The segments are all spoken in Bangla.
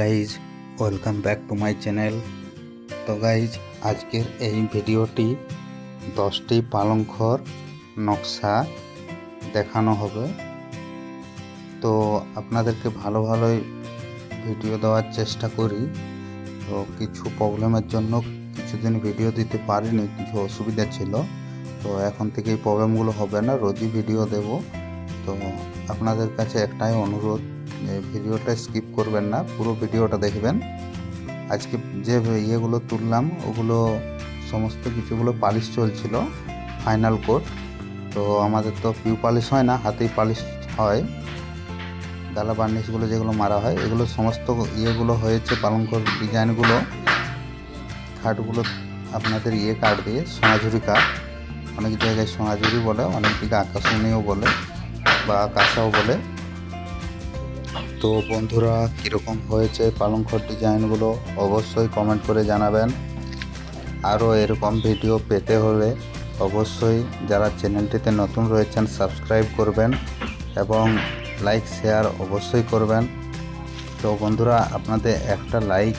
Guys welcome back to my channel তো গাইজ আজকের এই ভিডিওটি দশটি পালংখর নকশা দেখানো হবে। তো আপনাদেরকে ভালো ভালোই ভিডিও দেওয়ার চেষ্টা করি। তো কিছু প্রবলেমের জন্য কিছুদিন ভিডিও দিতে পারিনি, কিছু অসুবিধা ছিল। তো এখন থেকে এই প্রবলেমগুলো হবে না, রোজই ভিডিও দেব। তো আপনাদের কাছে একটাই অনুরোধ ভিডিওটা স্কিপ করবেন না, পুরো ভিডিওটা দেখবেন। আজকে যে ইয়েগুলো তুললাম, ওগুলো সমস্ত কিছুগুলো পালিশ চলছিল ফাইনাল কোট তো আমাদের তো পিউ পালিশ হয় না, হাতেই পালিশ হয়। ডালা বার্নিশগুলো যেগুলো মারা হয়, এগুলো সমস্ত ইয়েগুলো হয়েছে পালঙ্কর ডিজাইনগুলো। খাটগুলো আপনাদের ইয়ে কাঠ দিয়ে, সোনাঝুরি কাঠ। অনেক জায়গায় সোনাঝুরি বলে, অনেক দিকে আকাশমণিও বলে বা কাঁসাও বলে। তো বন্ধুরা, কীরকম হয়েছে পালংখর ডিজাইনগুলো অবশ্যই কমেন্ট করে জানাবেন। আরও এরকম ভিডিও পেতে হলে অবশ্যই যারা চ্যানেলটিতে নতুন রয়েছেন সাবস্ক্রাইব করবেন এবং লাইক, শেয়ার অবশ্যই করবেন। তো বন্ধুরা, আপনাদের একটা লাইক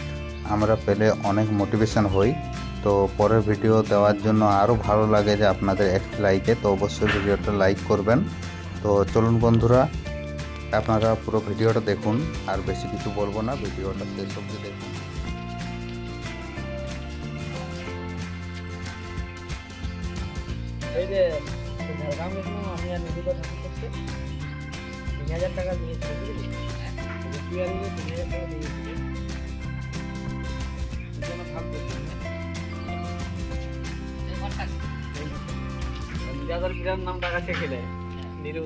আমরা পেলে অনেক মোটিভেশন হই। তো পরের ভিডিও দেওয়ার জন্য আরও ভালো লাগে যে আপনাদের একটি লাইকে, তো অবশ্যই ভিডিওটা লাইক করবেন। তো চলুন বন্ধুরা, আপনারা পুরো ভিডিওটা দেখুন, আর বেশি কিছু বলব না, ভিডিওটা শেষ অবধি দেখুন। এই যে আমি আর নদীকা ঠাকুর তিন হাজার টাকা দিয়েছিল বুঝলি? তিন হাজার টাকা দিয়েছিল দুজনে যাদের বিরাট নাম টাকা চেখে দেয় নিরু